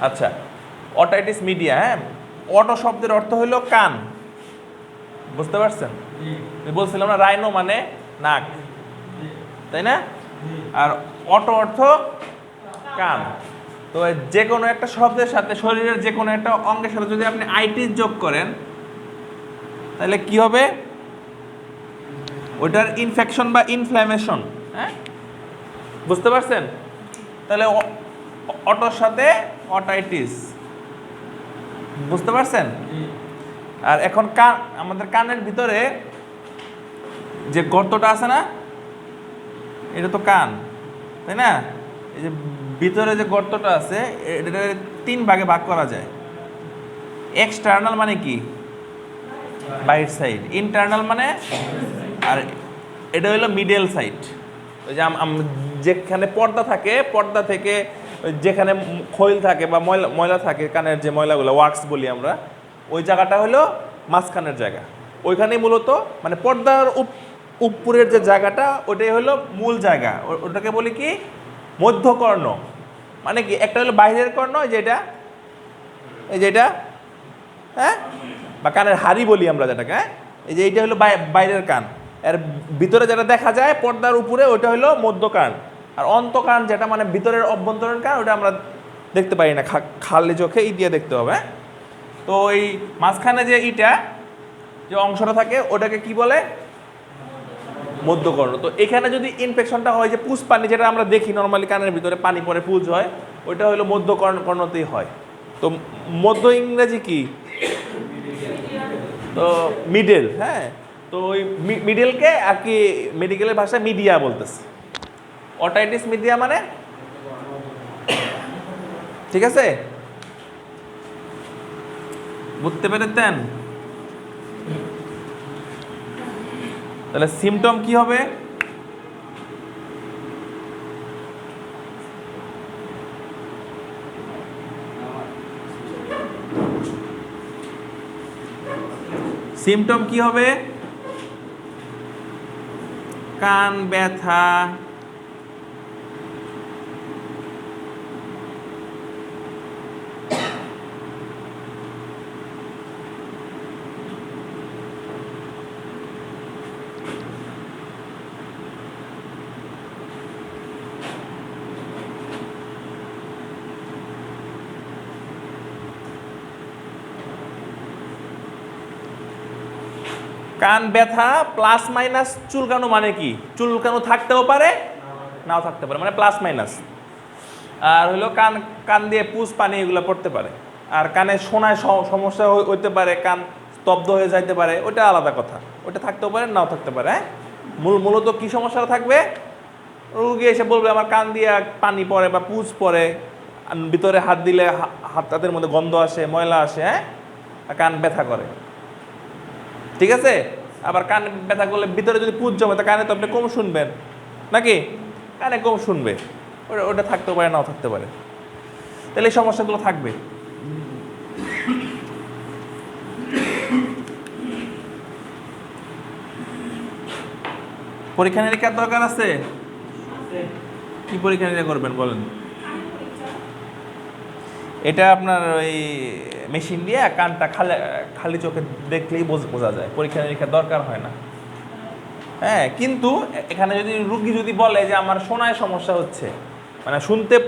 আচ্ছা otitis media হ্যাঁ? Auto শব্দের অর্থ হলো কান। বুঝতে পারছেন? বলছিলাম না রাইনো মানে নাক। তাই না? আর অটো অর্থ কান। তো যে কোনো একটা শব্দের সাথে শরীরের যে কোনো একটা অঙ্গের সাথে যদি আপনি আইটিস যোগ করেন তাহলে কি হবে? ওইটার ইনফেকশন বা ইনফ্ল্যামেশন হ্যাঁ? বুঝতে পারছেন? তাহলে অটোর সাথে অটাইটিস। বুঝতে পারছেন? আর এখন কান, আমাদের কানের ভিতরে যে গর্তটা আছে না, এটা তো কান, তাই না? এই যে ভিতরে যে গর্তটা আছে এটা তিন ভাগে ভাগ করা যায়। এক্সটার্নাল মানে কি? বাইট সাইড ইন্টারনাল মানে? আর এটা হলো মিডল সাইড ওই যে যেখানে পর্দা থাকে, পর্দা থেকে যেখানে খৈল থাকে বা ময়লা ময়লা থাকে, কানের যে ময়লাগুলো ওয়াক্স বলি আমরা, ওই জায়গাটা হলো মাঝখানের জায়গা। ওইখানেই মূলত মানে পর্দার উপ- উপরের যে জায়গাটা, ওটাই হলো মূল জায়গা। ওটাকে বলি কি? মধ্যকর্ণ। মানে কি? একটা হলো বাইরের কর্ণ যেটা এই যেটা হ্যাঁ? বা কানের হাড়ি বলি আমরা যেটাকে হ্যাঁ? এই যে এইটা হলো বাইরের কান। এর ভিতরে যেটা দেখা যায়, পর্দার উপরে ওটা হলো মধ্য কান আর অন্তকান যেটা মানে ভিতরের অভ্যন্তরীণ কান, ওটা আমরা দেখতে পাই না। খালি চোখে ই দিয়ে দেখতে হবে হ্যাঁ? তো এই মাঝখানে যে ইটা, যে অংশটা থাকে, ওটাকে কি বলে? মধ্যকর্ণ। তো এখানে যদি ইনফেকশনটা হয়, যে পুষ পানি যেটা আমরা দেখি নর্মালি কানের ভিতরে, পানি পরে পুজ হয়, ওইটা হলো মধ্যকর্ণ কর্ণতেই হয়। তো মধ্য ইংরেজি কি? তো মিডল হ্যাঁ? তো ওই মিডলকে আর কি মেডিকেলের ভাষায় মিডিয়া বলতেছে। অটাইটিস মিডিয়া মানে? ঠিক আছে? বুঝতে পেরেছেন? তাহলে সিমটম কি হবে? সিমটম কি হবে? কান ব্যথা কান ব্যথা প্লাস মাইনাস চুলকানো মানে কি? চুলকানো থাকতেও পারে, নাও থাকতে পারে মানে প্লাস মাইনাস। আর হলো কান কান দিয়ে পুষ পানি এগুলো পড়তে পারে। আর কানে শোনায় সমস্যা হই- হইতে পারে, কান স্তব্ধ হয়ে যাইতে পারে, ওটা আলাদা কথা। ওটা থাকতেও পারে, নাও থাকতে পারে হ্যাঁ? মূল, মূলত কি সমস্যাটা থাকবে? রুগী এসে বলবে, আমার কান দিয়ে পানি পড়ে বা পুজ পড়ে ভিতরে হাত দিলে হাত, হাতের মধ্যে গন্ধ আসে, ময়লা আসে হ্যাঁ? কান ব্যথা করে। ঠিক আছে? আবার কান ব্যথা করলে ভিতরে যদি পুজ জমে তা কানে তো আপনি কম শুনবেন। নাকি? কানে কম শুনবে। ওটা ওটা থাকতে পারে নাও থাকতে পারে। তাহলে এই সমস্যাগুলো থাকবে। পরীক্ষা নিরীক্ষার দরকার আছে? কি পরীক্ষা নিরীক্ষা করবেন বলেন। এটা আপনার ওই মেশিন দিয়ে কানটা খালি খালি চোখে দেখলেই বোঝ- যায়। পরীক্ষা নিরীক্ষার দরকার হয় না। হ্যাঁ কিন্তু এখানে যদি রুগী যদি বলে যে আমার শোনায় সমস্যা হচ্ছে মানে শুনতে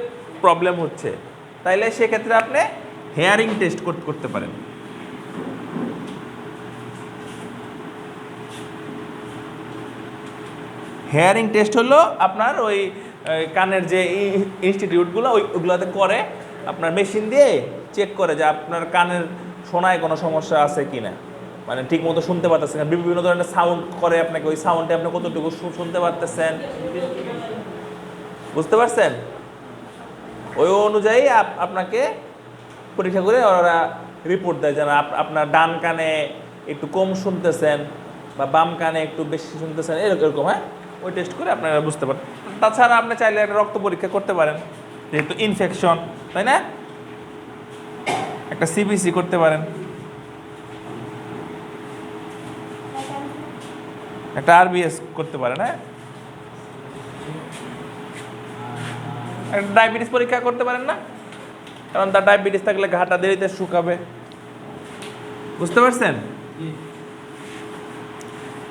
প্রবলেম হচ্ছে, তাইলে সেক্ষেত্রে আপনি হেয়ারিং টেস্ট করতে পারেন। হেয়ারিং টেস্ট হলো আপনার ওই কানের যে ইনস্টিটিউটগুলো ওই, ওগুলোতে করে আপনার মেশিন দিয়ে চেক করে যে আপনার কানের শোনায় কোনো সমস্যা আছে কি না মানে ঠিক মতো শুনতে পারতেছেন বিভিন্ন ধরনের সাউন্ড করে আপনাকে। ওই সাউন্ডে আপনি কতটুকু শুনতে পারতেছেন? বুঝতে পারছেন? ওই অনুযায়ী আপ- আপনাকে পরীক্ষা করে ওরা রিপোর্ট দেয় যেন আপ- আপনার ডান কানে একটু কম শুনতেছেন বা বাম কানে একটু বেশি শুনতেছেন। এরকম হ্যাঁ? ওই টেস্ট করে আপনারা বুঝতে পারেন তাছাড়া আপনি চাইলে একটা রক্ত পরীক্ষা করতে পারেন। যেহেতু ইনফেকশন তাই না? একটা সিবিসি করতে পারেন। একটা আরবিএস করতে পারেন হ্যাঁ? একটা ডায়াবেটিস পরীক্ষা করতে পারেন না? কারণ তার ডায়াবেটিস থাকলে ঘাটা দেরিতে শুকাবে। বুঝতে পারছেন?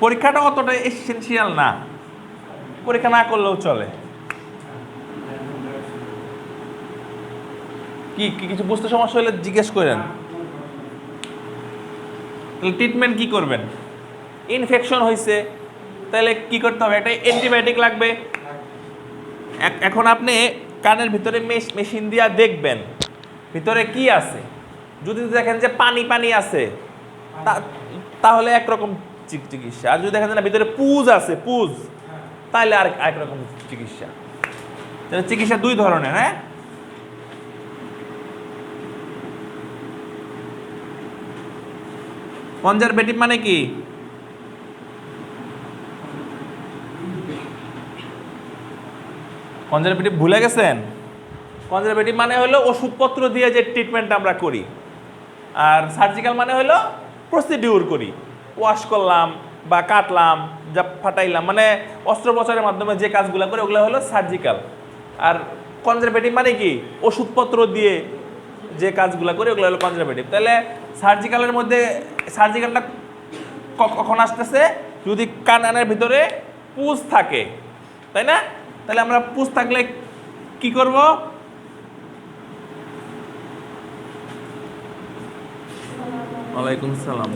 পরীক্ষাটা অতটা এসেন্সিয়াল না। পরীক্ষা না করলেও চলে। কি কিছু বুঝতে সমস্যা হলে জিজ্ঞেস করেন। তাহলে ট্রিটমেন্ট কি করবেন? ইনফেকশন হয়েছে তাহলে কি করতে হবে? একটা অ্যান্টিবায়োটিক লাগবে। এখন আপনি কানের ভিতরে মেশ- মেশিন দিয়া দেখবেন, ভিতরে কি আছে? যদি দেখেন যে পানি পানি আছে তাহলে একরকম চিক- চিকিৎসা। আর যদি দেখেন না, ভিতরে পুজ আছে, পুজ, তাহলে আর একরকম চিকিৎসা। চিকিৎসা দুই ধরনের হ্যাঁ? কনজারভেটিভ মানে কি? কনজারভেটিভ ভুলে গেছেন? কনজারভেটিভ মানে হলো ওষুধপত্র দিয়ে যে ট্রিটমেন্ট আমরা করি। আর সার্জিক্যাল মানে হলো প্রসিডিউর করি। ওয়াশ করলাম বা কাটলাম, যা ফাটাইলাম। মানে অস্ত্রোপচারের মাধ্যমে যে কাজগুলো করে, ওগুলো হলো সার্জিক্যাল আর কনজারভেটিভ মানে কি? ওষুধপত্র দিয়ে যে কাজগুলো করে, ওগুলো হলো কনজারভেটিভ তাহলে সার্জিক্যালের মধ্যে সার্জিক্যালটা কখন আসতেছে? যদি কানের ভিতরে পুজ থাকে, তাই না? তাহলে আমরা পুজ থাকলে কি করব? ওয়ালাইকুম সালাম।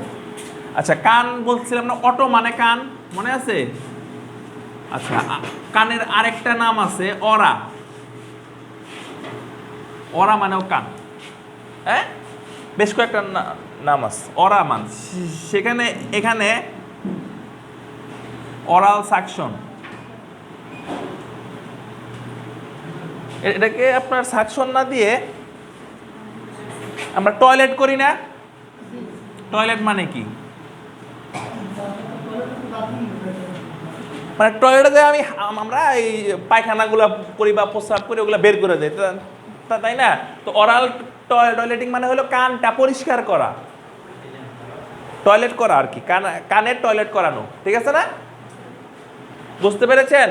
আচ্ছা কান বলছিলাম না, অটো মানে কান? মনে আছে? আচ্ছা কানের আরেকটা নাম আছে, অরা। অরা মানেও কান। হ্যাঁ? বেশ কয়েকটা নাম আছে। অরা মান সেখানে, এখানে অরাল সাকশন এটাকে আপনার সাকশন না দিয়ে আমরা টয়লেট করি না? টয়লেট মানে কি? মানে টয়লেটে আমি, আমরা এই পায়খানাগুলো করি বা প্রস্রাব করি, ওগুলো বের করে তা- তাই না? তো অরাল টয়লেটিং মানে হলো কানটা পরিষ্কার করা। টয়লেট করা আর কি, কান, কানের টয়লেট করানো, ঠিক আছে না? বুঝতে পেরেছেন?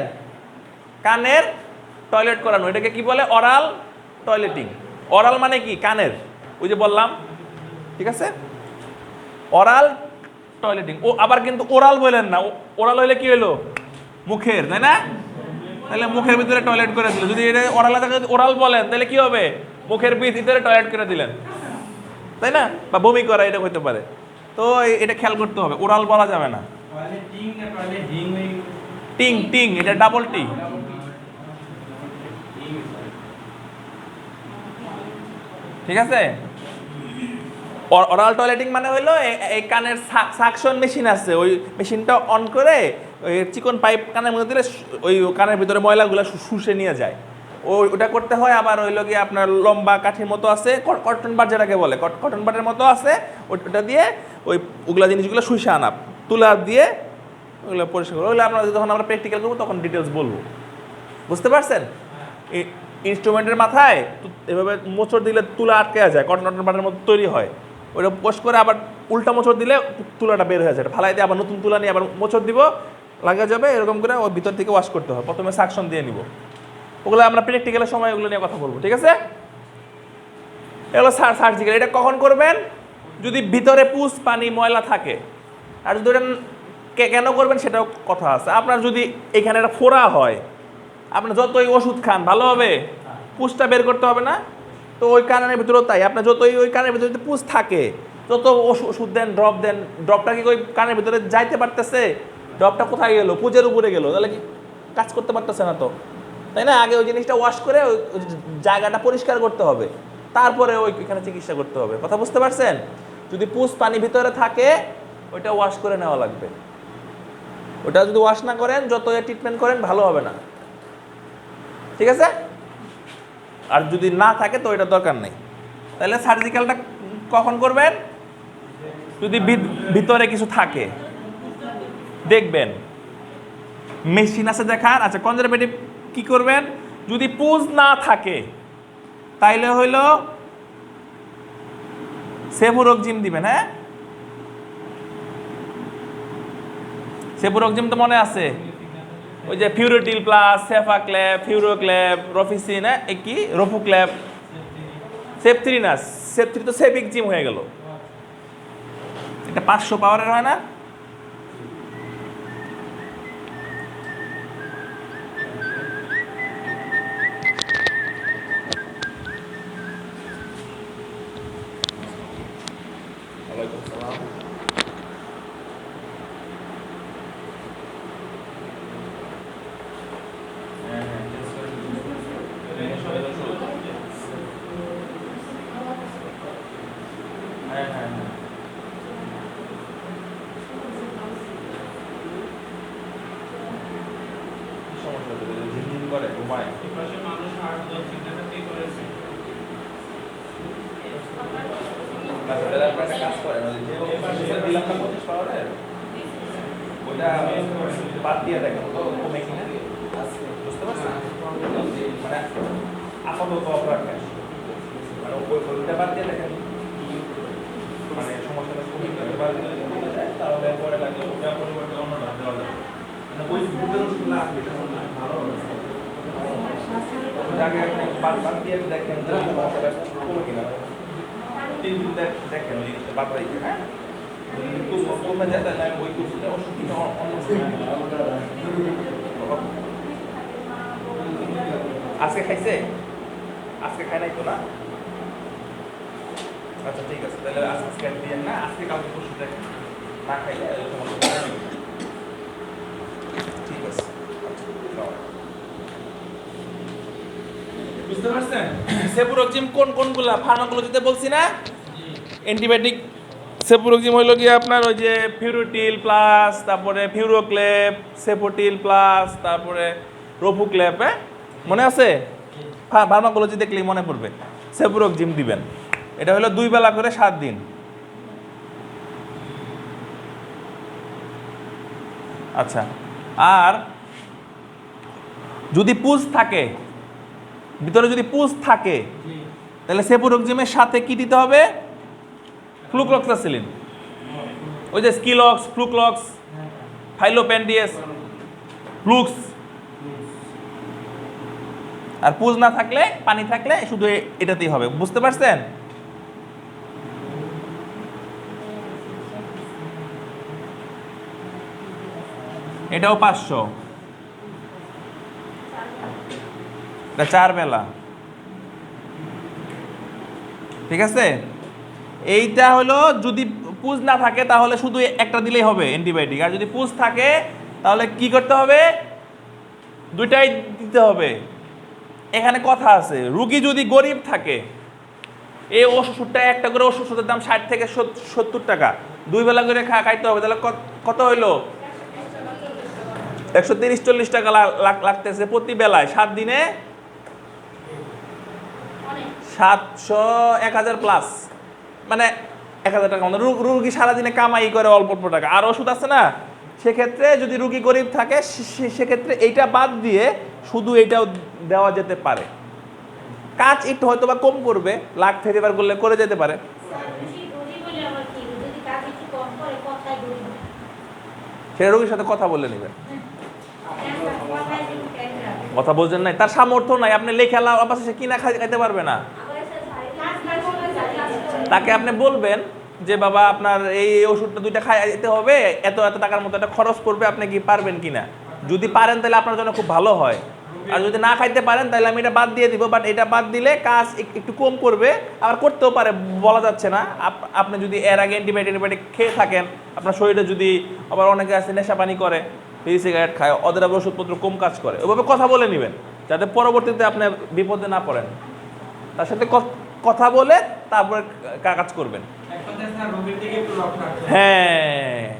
কানের টয়লেট করানো, এটাকে কি বলে? অরাল টয়লেটিং অরাল মানে কি? কানের, ওই যে বললাম, ঠিক আছে? অরাল টয়লেটিং ও আবার কিন্তু ওরাল বললেন না ওরাল হইলে কি হলো মুখের, তাই না? তাহলে মুখের ভিতরে টয়লেট করে দিল। যদি এটা ওরাল যদি ওরাল বলেন তাহলে কি হবে? মুখের ভিতরে টয়লেট করে দিলেন। তাই না? বা বমি করা এটা হইতে পারে। তো এটা খেয়াল করতে হবে। ওরাল বলা যাবে না। টিং টিং এটা ডাবল টি। ঠিক আছে? অরাল টয়লেটিং মানে হইল এই কানের সাকশন মেশিন আছে। ওই মেশিনটা অন করে চিকন পাইপ কানের মধ্যে দিলে ওই কানের ভিতরে ময়লাগুলো শুষে নিয়ে যায়। ও ওটা করতে হয় আবার হইল কি আপনার লম্বা কাঠির মতো আছে কটন বার যেটাকে বলে কট- কটন বাটের মতো আছে ওট- দিয়ে ওই ওগুলা জিনিসগুলো শুষে আনা, তুলা দিয়ে ওগুলো পরিষ্কার করব ওগুলো আমরা যখন আমরা প্র্যাকটিক্যাল করব তখন ডিটেলস বলব। বুঝতে পারছেন? ইনস্ট্রুমেন্টের মাথায় এভাবে মোচড় দিলে তুলা আটকে যায়, কটন কটন বাটের মতো তৈরি হয়। ওটা পোস্ট করে আবার উল্টা মোচড় দিলে তুলাটা বের হয়ে যায়। ফালাই দিয়ে আবার নতুন তুলা নিয়ে আবার মোচড় দিব লাগা যাবে, এরকম করে ওই ভিতর থেকে ওয়াশ করতে হবে। প্রথমে সাকশন দিয়ে নিব। ওগুলো আমরা প্র্যাকটিক্যালের সময় ওগুলো নিয়ে কথা বলব, ঠিক আছে? এগুলো সার সার্জিক্যাল এটা কখন করবেন? যদি ভিতরে পুষ, পানি, ময়লা থাকে, আর যদি কেন করবেন সেটাও কথা আছে। আপনার যদি এখানে একটা ফোড়া হয় আপনার যতই ওষুধ খান, ভালো হবে? পুষটা বের করতে হবে না? তো ওই কানের ভিতরেও তাই। আপনার যতই ওই কানের ভিতরে যদি পুষ থাকে, যত ওষু- ওষুধ দেন ড্রপ দেন ড্রপটা কি ওই কানের ভিতরে যাইতে পারতেছে? ড্রপটা কোথায় গেলো পুজোর উপরে গেলো। তাহলে কি কাজ করতে পারতেছে না তো? তাই না? আগে ওই জিনিসটা ওয়াশ করে ওই জায়গাটা পরিষ্কার করতে হবে। তারপরে ওই এখানে চিকিৎসা করতে হবে। কথা বুঝতে পারছেন? যদি পুষ পানি ভিতরে থাকে, ওইটা ওয়াশ করে নেওয়া লাগবে। ওটা যদি ওয়াশ না করেন, যত ট্রিটমেন্ট করেন, ভালো হবে না। ঠিক আছে? আর যদি না থাকে, তো এটা দরকার নেই। তাহলে সার্জিক্যালটা কখন করবেন? যদি ভিতরে কিছু থাকে। দেখবেন। মেশিন আছে দেখার আচ্ছা কনজারভেটিভ কি করবেন? যদি পুজ না থাকে, তাইলে হইল সেফুরোকজিম দিবেন হ্যাঁ? সেফুরোকজিম তো মনে আছে? ওই যে ফিউরোটিল প্লাস সেফা ক্ল্যাব ফিউরো ক্ল্যাব রফিসিন কি? রফু ক্ল্যাব সেফ থ্রি না সেফ থ্রি তো সেফিক জিম হয়ে গেল। এটা পাঁচশো পাওয়ারের হয় না? হ্যাঁ হ্যাঁ হ্যাঁ। করে, ঘুমায়। কাজ ওইটা আমি বাদ দিয়ে দেখেন বুঝতে পারছেন? মানে আপাতত অফ মানে ওই ওইটা বাদ দিয়ে দেখেন। সমস্যাটা যদি কমে যায় তাহলে পরে ওটা পরিবর্তে অন্যটা দেওয়া যাবে। মানে ওই ওষুধ লাগবে ভালো ওটাকে আপনি বাদ বাদ দিয়ে দেখেন সমস্যাটা কমে কিনা? তিন দিন দেখেন ওই বাদ রাখি হ্যাঁ? অন্য। আজকে খাইছে? আজকে খাই নাই তো না? আচ্ছা ঠিক আছে তাহলে আজকে স্ক্যান দিয়ে না আজকে কালকে ওষুধ দেখেন না খাইলে সমস্যা ঠিক আছে আচ্ছা, বুঝতে পারছেন? সেপুরোক্সিম কোন কোনগুলা? ফার্মাকোলজিতে বলছি না? অ্যান্টিবায়োটিক। সেপুরোক্সিম হইল গিয়ে আপনার ওই যে ফিউরোটিল প্লাস তারপরে ফিউরোক্লেপ সেপোটিল প্লাস তারপরে রোফুক্লেপ হ্যাঁ? মনে আছে? ফার্মাকোলজি দেখলেই মনে পড়বে। সেপুরোক্সিম দিবেন। এটা হলো দুই বেলা করে সাত দিন। আচ্ছা আর যদি পুজ থাকে ভিতরে যদি পুজ থাকে তাহলে সেপুরোক্সিমের সাথে কি দিতে হবে? ফ্লুক্লক্সাসিলিন। ওই যে স্কিলক্স ফ্লুক্লক্স ফাইলোপ্যান্ডিয়াস ফ্লুক্স। আর পুজ না থাকলে পানি থাকলে শুধু এটাতেই হবে। বুঝতে পারছেন? এটাও পাঁচশো। চার বেলা। ঠিক আছে? এইটা হলো যদি পুজ না থাকে তাহলে শুধু একটা দিলেই হবে অ্যান্টিবায়োটিক আর যদি পুজ থাকে, তাহলে কি করতে হবে? দুইটাই দিতে হবে। এখানে কথা আছে, রুগী যদি গরিব থাকে, এই ওষুধটা একটা করে ওষুধের দাম ষাট থেকে সত্তর টাকা। দুই বেলা করে খা, খাইতে হবে, তাহলে কত হইল? একশো তিরিশ, চল্লিশ টাকা লাগতেছে প্রতি বেলায়। সাত দিনে সাতশো এক হাজার প্লাস মানে এক হাজার টাকা রুগী সারাদিনে কামাই করে অল্প অল্প টাকা। আর ওষুধ আছে না? সেক্ষেত্রে যদি রুগী গরিব থাকে সেক্ষেত্রে এইটা বাদ দিয়ে শুধু এটাও দেওয়া যেতে পারে। কাজ একটু হয়তো বা কম করবে, লাখ ফেরিবার করলে করে যেতে পারে। সে রোগীর সাথে কথা বলে নেবেন কথা বলছেন নাই, তার সামর্থ্য নাই, আপনি লেখা আবার সে কিনা খাই- খাইতে পারবে না। তাকে আপনি বলবেন যে, বাবা, আপনার এই ওষুধটা দুইটা খাইতে হবে, এত এত টাকার মতো একটা খরচ করবে, আপনি কি পারবেন কিনা? যদি পারেন, তাহলে আপনার জন্য খুব ভালো হয়। আর যদি না খাইতে পারেন, তাহলে আমি এটা বাদ দিয়ে দিব বাট এটা বাদ দিলে কাজ একটু কম করবে, আবার করতেও পারে, বলা যাচ্ছে না। আপ- আপনি যদি এর আগে অ্যান্টিবায়োটিক অ্যান্টিবায়োটিক খেয়ে থাকেন, আপনার শরীরে যদি আবার অনেকে আছে নেশা পানি করে বিড়ি সিগারেট খায় ওদের আবার ওষুধপত্র কম কাজ করে। ওইভাবে কথা বলে নেবেন, যাতে পরবর্তীতে আপনি বিপদে না পড়েন। তার সাথে কথা বলে তারপরে কাজ করবেন। হ্যাঁ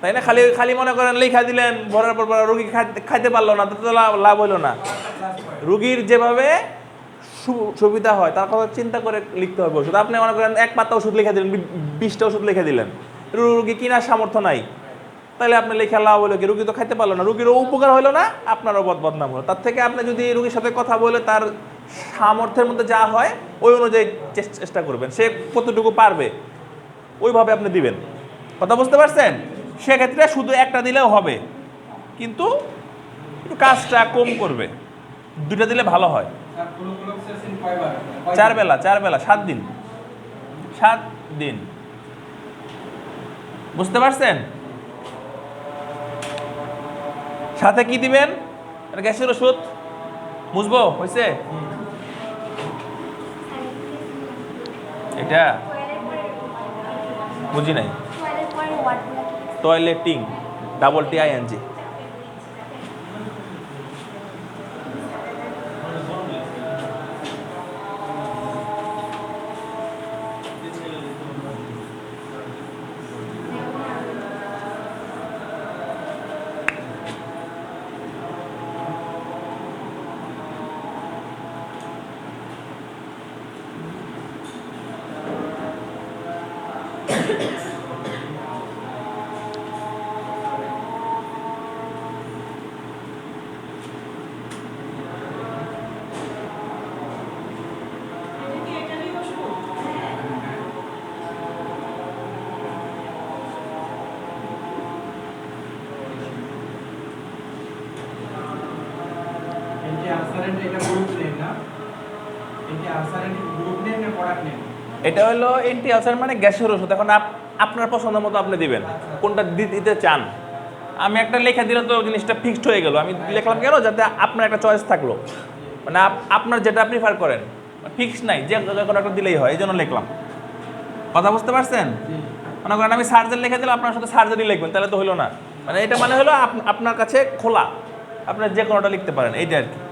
তাই না? খালি খালি মনে করেন লেখা দিলেন, ভরার পর পর রুগী খাইতে- পারল না, তাতে তো লাভ হইল না। রুগীর যেভাবে সুবিধা হয়, তার কথা চিন্তা করে লিখতে হবে ওষুধ। আপনি মনে করেন এক পাতা ওষুধ লিখে দিলেন বিশটা ওষুধ লিখে দিলেন। রুগী কিনার সামর্থ্য নাই। তাহলে আপনি লেখা লাভ হলো কি? রুগী তো খাইতে পারল না। রুগীরও উপকার হলো না, আপনারও বদ বদনাম হলো। তার থেকে আপনি যদি রুগীর সাথে কথা বলে তার সামর্থ্যের মধ্যে যা হয়, ওই অনুযায়ী চেষ্টা করবেন। সে কতটুকু পারবে, ওইভাবে আপনি দিবেন। কথা বুঝতে পারছেন? সেক্ষেত্রে শুধু একটা দিলেও হবে। কিন্তু কাজটা কম করবে। দুটা দিলে ভালো হয়। চার বেলা চার বেলা, সাত দিন। সাত দিন। বুঝতে পারছেন? সাথে কি দিবেন? গ্যাসের ওষুধ। বুঝব? হয়েছে এটা? বুঝি নাই। Toileting double T I N G এটা হলো এন্টি আলসার মানে গ্যাসের ওষুধ। এখন আপ- আপনার পছন্দ মতো আপনি দিবেন। কোনটা দিতে চান? আমি একটা লেখা দিলে তো জিনিসটা ফিক্সড হয়ে গেল। আমি লিখলাম কেন? যাতে আপনার একটা চয়েস থাকল। মানে আপ- আপনার যেটা প্রিফার করেন। ফিক্স নাই। যে কোনো একটা দিলেই হয়। এই জন্য লিখলাম। কথা বুঝতে পারছেন? মনে করেন আমি সার্জারি লিখে দিলাম, আপনার সাথে সার্জারি লিখবেন, তাহলে তো হলো না। মানে এটা মানে হলো আপ- আপনার কাছে খোলা। আপনার যে কোনোটা লিখতে পারেন, এইটা আর কি।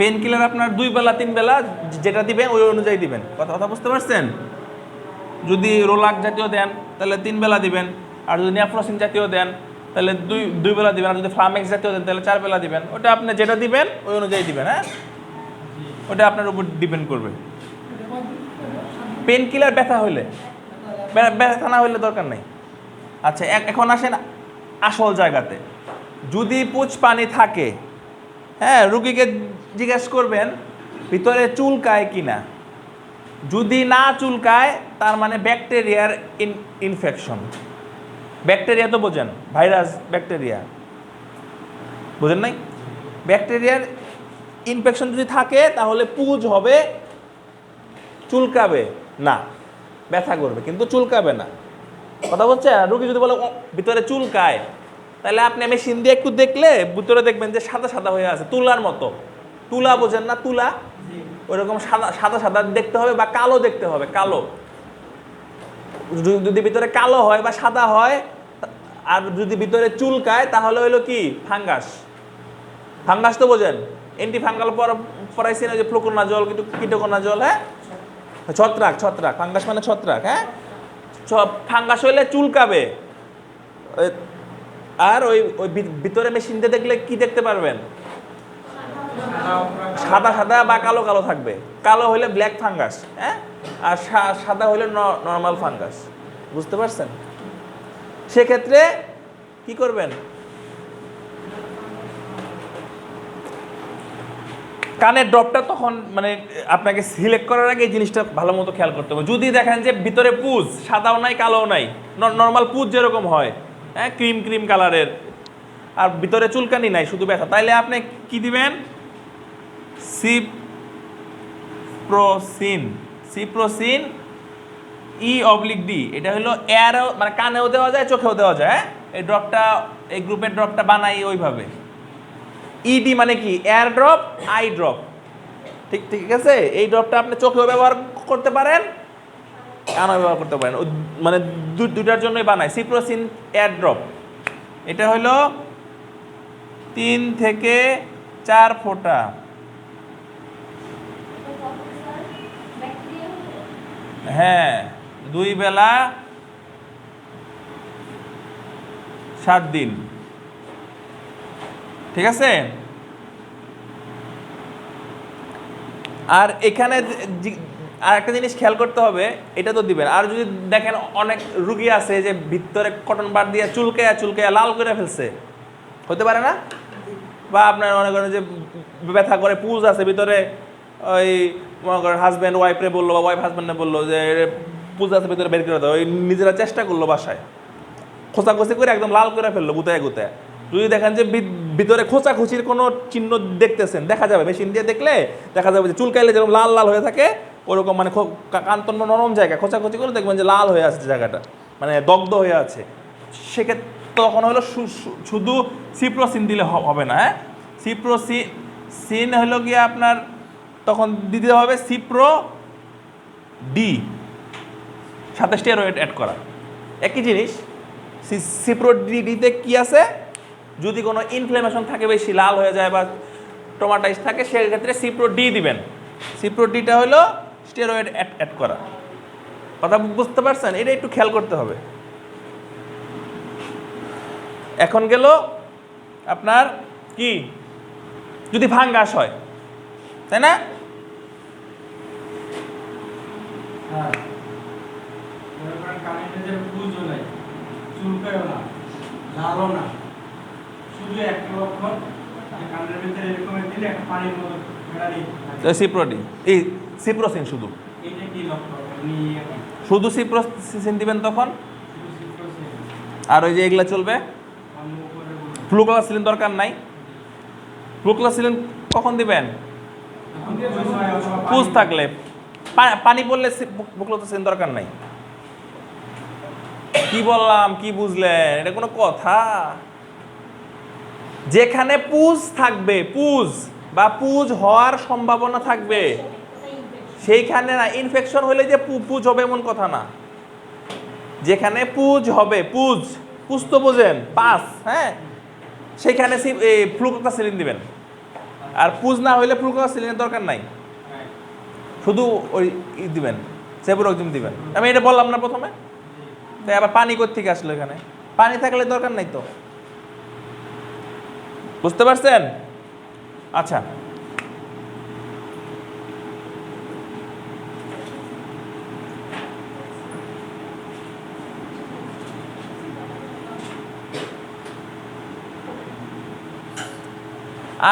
পেন কিলার আপনার দুই বেলা, তিন বেলা যেটা দিবেন, ওই অনুযায়ী দিবেন। কথা কথা বুঝতে পারছেন? যদি রোলাক জাতীয় দেন, তাহলে তিন বেলা দিবেন। আর যদি নেফ্রোসিন জাতীয় দেন, তাহলে দুই দুই বেলা দিবেন। আর যদি ফ্লামেক্স জাতীয় দেন, তাহলে চার বেলা দিবেন। ওটা আপনি যেটা দিবেন, ওই অনুযায়ী দিবেন হ্যাঁ? ওটা আপনার উপর ডিপেন্ড করবে। পেন কিলার ব্যথা হইলে ব্যথা না হইলে দরকার নেই। আচ্ছা এখন আসেন আসল জায়গাতে। যদি পুচ পানি থাকে হ্যাঁ রুগীকে জিজ্ঞেস করবেন ভিতরে চুলকায় কি না যদি না চুলকায় তার মানে ব্যাকটেরিয়ার ইনফেকশন ব্যাকটেরিয়া তো বোঝেন ভাইরাস ব্যাকটেরিয়া। বোঝেন নাই? ব্যাকটেরিয়ার ইনফেকশন যদি থাকে তাহলে পুজ হবে চুলকাবে না ব্যথা করবে কিন্তু চুলকাবে না। কথা বলছে রুগী যদি বলে "ও, ভিতরে চুলকায়। তাহলে আপনি মেশিন দিয়ে একটু দেখলে ভিতরে দেখবেন যে সাদা সাদা হয়ে আছে, তুলার মতো। তুলা বোঝেন না? তুলা? ওইরকম সাদা সাদা সাদা দেখতে হবে বা কালো দেখতে হবে, কালো। যদি- ভিতরে কালো হয় বা সাদা হয়, আর যদি ভিতরে চুলকায়, তাহলে হইল কি? ফাঙ্গাস। ফাঙ্গাস তো বোঝেন? এন্টি ফাঙ্গাল পড়াইছি না যে ফ্লোকোনা জল কিন্তু কিটোকোনা জল হ্যাঁ? ছত্রাক ছত্রাক। ফাঙ্গাস মানে ছত্রাক হ্যাঁ? ফাঙ্গাস হইলে চুলকাবে। আর ওই ওই ভিতরে মেশিন দিয়ে দেখলে কি দেখতে পারবেন? সাদা সাদা বা কালো কালো থাকবে। কালো হইলে ব্ল্যাক ফাঙ্গাস হ্যাঁ? আর সাদা হইলে নর্মাল ফাঙ্গাস বুঝতে পারছেন? সেক্ষেত্রে কি করবেন? কানের ড্রপটা তখন মানে আপনাকে সিলেক্ট করার আগে এই জিনিসটা ভালো মতো খেয়াল করতে হবে। যদি দেখেন যে ভিতরে পুজ, সাদাও নাই, কালোও নাই নর্মাল পুজ যেরকম হয় হ্যাঁ ক্রিম ক্রিম কালারের। আর ভিতরে চুলকানি নাই, শুধু ব্যথা। তাইলে আপনি কি দিবেন? সিপ্রোসিন। সিপ্রোসিন ই অবলিক ডি। এটা হলো এয়ারও মানে কানেও দেওয়া যায়, চোখেও দেওয়া যায় হ্যাঁ? এই ড্রপটা, এই গ্রুপের ড্রপটা বানাই ওইভাবে। ইডি মানে কি? Ear drop, eye drop. ঠিক ঠিক আছে? এই ড্রপটা আপনি চোখেও ব্যবহার করতে পারেন। কানেও ব্যবহার করতে পারেন। মানে দুটার জন্যই বানায়। সিপ্রোসিন এয়ার ড্রপ এটা হলো তিন থেকে চার ফোঁটা। হ্যাঁ দুই বেলা সাত দিন। ঠিক আছে? আর এখানে আর একটা জিনিস খেয়াল করতে হবে, এটা তো দিবেন। আর যদি দেখেন অনেক রুগী আছে যে ভিতরে কটন বার দিয়ে চুলকে চুলকে লাল করে ফেলছে, হতে পারে না? বা আপনার মনে করেন যে ব্যথা করে, পুজ আছে ভিতরে, ওই মনে করেন হাজব্যান্ড ওয়াইফরে বলল বা ওয়াইফ হাজব্যান্ডে বলল যে পুজ আছে ভিতরে বের করে দাও, ওই নিজেরা চেষ্টা করল বাসায়। খোঁচাখুচি করে একদম লাল করে ফেলল গুতায় গুতায়। যদি দেখেন যে ভিতরে খোঁচাখুচির কোনো চিহ্ন দেখতেছেন, দেখা যাবে। মেশিন দিয়ে দেখলে দেখা যাবে যে চুলকাইলে যেরকম লাল লাল হয়ে থাকে ওরকম মানে খো- কা- নরম জায়গা, খোঁচাখুচি করে দেখবেন যে লাল হয়ে আছে জায়গাটা মানে দগ্ধ হয়ে আছে। সেক্ষেত্রে তখন হলো শুধু সিপ্রোসিন দিলে হবে না হ্যাঁ? সিপ্রোসিন সিন হলো গিয়ে আপনার তখন দিতে হবে সিপ্রো ডি, সাথে স্টেরয়েড অ্যাড করা। একই জিনিস সিপ্রো ডিতে কী আছে? যদি কোনো ইনফ্লেমেশন থাকে বেশি, লাল হয়ে যায় বা টোমাটাইজ থাকে, সেক্ষেত্রে সিপ্রো ডি দিবেন। সিপ্রো ডিটা হলো স্টেরয়েড অ্যাড অ্যাড করা। কথা বুঝতে পারছেন? এটা একটু খেয়াল করতে হবে। এখন গেল আপনার কি? যদি ফাঙ্গাস হয়, তাই না? হ্যাঁ। শুধু সিপ্রোডি এই সিপ্রোসিন শুধু। শুধু সিপ্রোসিন দিবেন তখন? আর ওই যে এগুলা চলবে? ফ্লুক্লাসিলিন দরকার নাই। ফ্লুক্লাসিলিন কখন দিবেন? পুজো থাকলে। পানি পড়লে ফ্লুক্লাসিলিন দরকার নাই। কি বললাম কি বুঝলেন? এটা কোনো কথা। যেখানে পুজ থাকবে পুজ। বা পুজ হওয়ার সম্ভাবনা থাকবে। সেইখানে না ইনফেকশন হলে যে পুজ হবে এমন কথা না। যেখানে পুজ হবে, পুজ পুজ তো বোঝেন, পাস হ্যাঁ? সেখানে ফ্লুক্লাসিলিন দিবেন। আর পুজ না হইলে ফ্লুক্লাসিলিনের দরকার নাই। শুধু ওই ই দিবেন সেবুরকজিম দিবেন। আমি এটা বললাম না প্রথমে। তাই আবার পানি থেকে আসলো এখানে? পানি থাকলে দরকার নাই তো। বুঝতে পারছেন? আচ্ছা।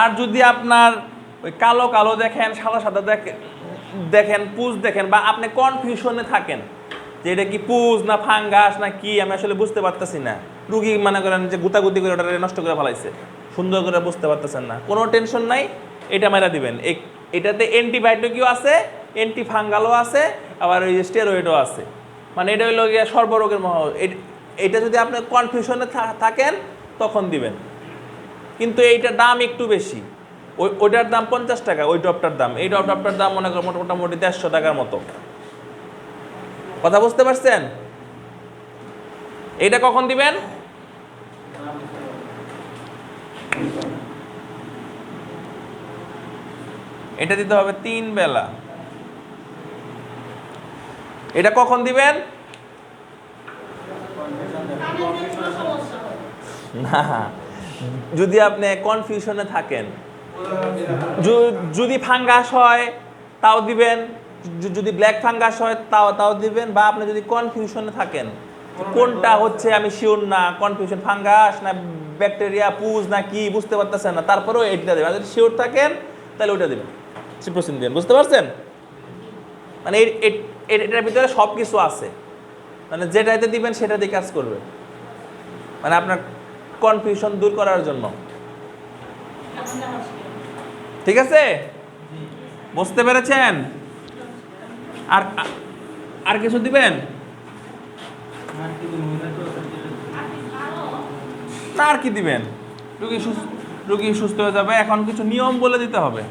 আর যদি আপনার ওই কালো কালো দেখেন, সাদা সাদা দেখেন দেখেন, পুজ দেখেন বা আপনি কনফিউশনে থাকেন যে এটা কি পুজ না ফাঙ্গাস না কি, আমি আসলে বুঝতে পারতেছি না। রুগী মনে করেন যে গুতাগুতি করে ওটা নষ্ট করে ফেলাইছে। সুন্দর করে বুঝতে পারতেছেন না। কোনো টেনশন নাই, এটা মেরা দিবেন। এটাতে অ্যান্টিবায়োটিকও আছে অ্যান্টি ফাঙ্গালও আছে, আবার ওই স্টেরয়েডও আছে। মানে এটা হইল গিয়ে সর্বরোগের মহ, এটা যদি আপনি কনফিউশনে থাকেন, তখন দিবেন। কিন্তু এইটার দাম একটু বেশি। ওই ওইটার দাম পঞ্চাশ টাকা, ওই ড্রপটার দাম। এই ড্রপটার দাম মনে করো মোটা- মোটামুটি দেড়শো টাকার মতো। কথা বুঝতে পারছেন? এইটা কখন দিবেন? এটা দিতে হবে তিন বেলা। এটা কখন দিবেন? না, যদি আপনি কনফিউশনে থাকেন। যদি ফাঙ্গাস হয়, তাও দিবেন। যদি ব্ল্যাক ফাঙ্গাস হয়, তাও তাও দিবেন। বা আপনি যদি কনফিউশনে থাকেন, কোনটা হচ্ছে আমি শিওর না কনফিউশন ফাঙ্গাস না ব্যাকটেরিয়া পুজ না কি, বুঝতে পারতেছেন না, তারপরেও এটা দেবেন। যদি শিওর থাকেন, তাহলে ওইটা দেবেন। সিপ্রোসিন দেবেন বুঝতে পারছেন? মানে এটার ভিতরে সব কিছু আছে। মানে যেটাতে দিবেন সেটা দিয়ে কাজ করবে। মানে আপনার কনফিউশন দূর করার জন্য। ঠিক আছে? বুঝতে পেরেছেন? আর আর কিছু দিবেন? দিন আর কি দিবেন? রুগী সুস্থ রুগী সুস্থ হয়ে যাবে, এখন কিছু নিয়ম বলে দিতে হবে।